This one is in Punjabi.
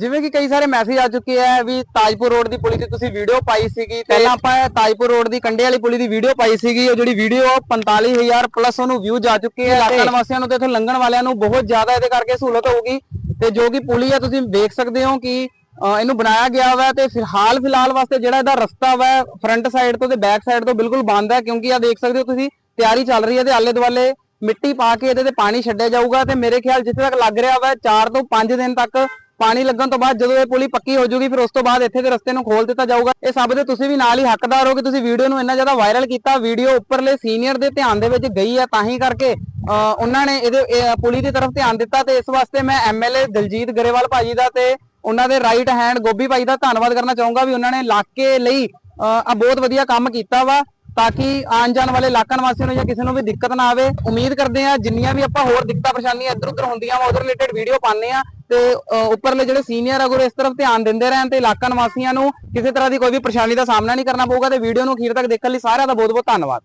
ਜਿਵੇਂ ਕਿ ਕਈ ਸਾਰੇ ਮੈਸੇਜ ਆ ਚੁੱਕੇ ਆ ਵੀ ਤਾਜਪੁਰ ਰੋਡ ਦੀ ਪੁਲੀ ਦੀ ਤੁਸੀਂ ਵੀਡੀਓ ਪਾਈ ਸੀਗੀ। ਪਹਿਲਾਂ ਆਪਾਂ ਤਾਜਪੁਰ ਰੋਡ ਦੀ ਕੰਡੇ ਵਾਲੀ ਪੁਲੀ ਦੀ ਵੀਡੀਓ ਪਾਈ ਸੀਗੀ। ਉਹ ਜਿਹੜੀ ਵੀਡੀਓ 45000 ਪਲੱਸ ਉਹਨੂੰ ਵਿਊ ਜਾ ਚੁੱਕੇ ਆ। ਇਲਾਕਾ ਨਿਵਾਸੀਆਂ ਨੂੰ ਤੇ ਇੱਥੇ ਲੰਘਣ ਵਾਲਿਆਂ ਨੂੰ ਬਹੁਤ ਜ਼ਿਆਦਾ ਇਹਦੇ ਕਰਕੇ ਸਹੂਲਤ ਹੋਊਗੀ। ਤੇ ਜੋ ਕਿ ਪੁਲੀ ਆ ਤੁਸੀਂ ਦੇਖ ਸਕਦੇ ਹੋ ਕਿ ਇਹਨੂੰ ਬਣਾਇਆ ਗਿਆ ਵਾ ਤੇ ਫਿਲਹਾਲ ਫਿਲਹਾਲ ਵਾਸਤੇ ਜਿਹੜਾ ਇਹਦਾ ਰਸਤਾ ਵਾ ਫਰੰਟ ਸਾਈਡ ਤੋਂ ਤੇ ਬੈਕ ਸਾਈਡ ਤੋਂ ਬਿਲਕੁਲ ਬੰਦ ਹੈ ਕਿਉਂਕਿ ਆ ਦੇਖ ਸਕਦੇ ਹੋ ਤੁਸੀਂ ਤਿਆਰੀ ਚੱਲ ਰਹੀ ਹੈ ਤੇ ਆਲੇ ਦੁਆਲੇ ਮਿੱਟੀ ਪਾ ਕੇ ਇਹਦੇ ਤੇ ਪਾਣੀ ਛੱਡਿਆ ਜਾਊਗਾ। ਤੇ ਮੇਰੇ ਖਿਆਲ ਜਿੱਥੇ ਤੱਕ ਲੱਗ ਰਿਹਾ ਵਾ 4 ਤੋਂ 5 ਦਿਨ ਤੱਕ ਪਾਣੀ ਲੱਗਣ ਤੋਂ ਬਾਅਦ ਜਦੋਂ ਇਹ ਪੁਲੀ ਪੱਕੀ ਹੋ ਜਾਊਗੀ ਫਿਰ ਉਸ ਤੋਂ ਬਾਅਦ ਇੱਥੇ ਦੇ ਰਸਤੇ ਨੂੰ ਖੋਲ ਦਿੱਤਾ ਜਾਊਗਾ। ਇਹ ਸਭ ਦੇ ਤੁਸੀਂ ਵੀ ਨਾਲ ਹੀ ਹੱਕਦਾਰ ਹੋ ਕਿ ਤੁਸੀਂ ਵੀਡੀਓ ਨੂੰ ਇੰਨਾ ਜ਼ਿਆਦਾ ਵਾਇਰਲ ਕੀਤਾ। ਵੀਡੀਓ ਉੱਪਰਲੇ ਸੀਨੀਅਰ ਦੇ ਧਿਆਨ ਦੇ ਵਿੱਚ ਗਈ ਆ, ਤਾਂ ਹੀ ਕਰਕੇ ਅਹ ਉਹਨਾਂ ਨੇ ਇਹਦੇ ਪੁਲੀ ਦੀ ਤਰਫ ਧਿਆਨ ਦਿੱਤਾ ਤੇ ਇਸ ਵਾਸਤੇ ਮੈਂ ਐਮਐਲਏ ਦਲਜੀਤ ਗਰੇਵਾਲ ਭਾਜੀ ਦਾ ਤੇ ਉਹਨਾਂ ਦੇ ਰਾਈਟ ਹੈਂਡ ਗੋਬੀ ਭਾਈ ਦਾ ਧੰਨਵਾਦ ਕਰਨਾ ਚਾਹੂੰਗਾ ਵੀ ਉਹਨਾਂ ਨੇ ਇਲਾਕੇ ਲਈ ਆ ਬਹੁਤ ਵਧੀਆ ਕੰਮ ਕੀਤਾ ਵਾ, ਤਾਂ ਕਿ ਆਉਣ ਜਾਣ ਵਾਲੇ ਇਲਾਕਾ ਨਿਵਾਸੀਆਂ ਨੂੰ ਜਾਂ ਕਿਸੇ ਨੂੰ ਵੀ ਦਿੱਕਤ ਨਾ ਆਵੇ। ਉਮੀਦ ਕਰਦੇ ਆ ਜਿੰਨੀਆਂ ਵੀ ਆਪਾਂ ਹੋਰ ਦਿੱਕਤਾਂ ਪਰੇਸ਼ਾਨੀਆਂ ਇੱਧਰ ਉੱਧਰ ਹੁੰਦੀਆਂ ਵਾ, ਉਹਦੇ ਰਿਲੇਟਡ ਵੀਡੀਓ ਪਾਉਂਦੇ ਆ ਤੇ ਉੱਪਰਲੇ ਜਿਹੜੇ ਸੀਨੀਅਰ ਅਗਰ ਇਸ ਤਰਫ ਧਿਆਨ ਦਿੰਦੇ ਰਹਿਣ ਤੇ ਇਲਾਕਾ ਨਿਵਾਸੀਆਂ ਨੂੰ ਕਿਸੇ ਤਰ੍ਹਾਂ ਦੀ ਕੋਈ ਵੀ ਪਰੇਸ਼ਾਨੀ ਦਾ ਸਾਹਮਣਾ ਨਹੀਂ ਕਰਨਾ ਪਊਗਾ ਤੇ ਵੀਡੀਓ ਨੂੰ ਅਖੀਰ ਤੱਕ ਦੇਖਣ ਲਈ ਸਾਰਿਆਂ ਦਾ ਬਹੁਤ ਬਹੁਤ ਧੰਨਵਾਦ।